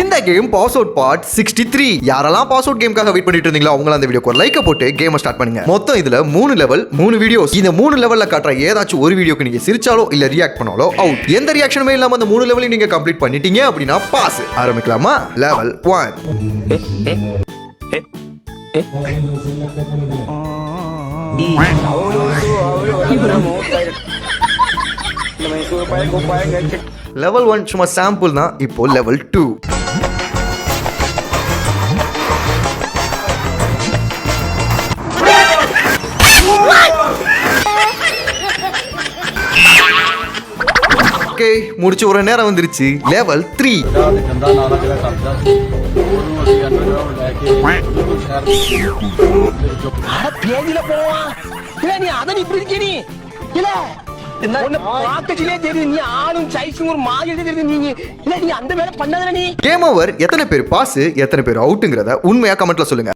இந்த game pass out part sixty three யாரெல்லாம் pass out கேம்காக வெயிட் பண்ணிட்டு இருந்தீங்களோ அவங்கள அந்த வீடியோக்கு ஒரு லைக்கை போட்டு கேமை ஸ்டார்ட் பண்ணுங்க. மொத்தம் இதுல மூணு லெவல் மூணு வீடியோஸ் இந்த மூணு லெவல்ல காட்டுற ஏதாச்சும் ஒரு வீடியோக்கு நீங்க சிரிச்சாலோ இல்ல ரியாக்ட் பண்ணாலோ அவுட் எந்த ரியாக்ஷனுமே இல்லாம அந்த மூணு லெவலையும் நீங்க கம்ப்ளீட் பண்ணிட்டீங்க அப்படின்னா பாஸ் ஆரம்பிக்கலாமா? லெவல் ஒன் லெவல் ஒன் சும்மா சாம்பிள் தான் இப்போ லெவல் டூ நீங்க இல்ல நீ அந்த வேலை பண்ணதுல நீ. கேம் ஓவர் எத்தனை பேர் பாஸ் எத்தனை பேர் அவுட்டுங்கிறத உண்மையா கமெண்ட்ல சொல்லுங்க.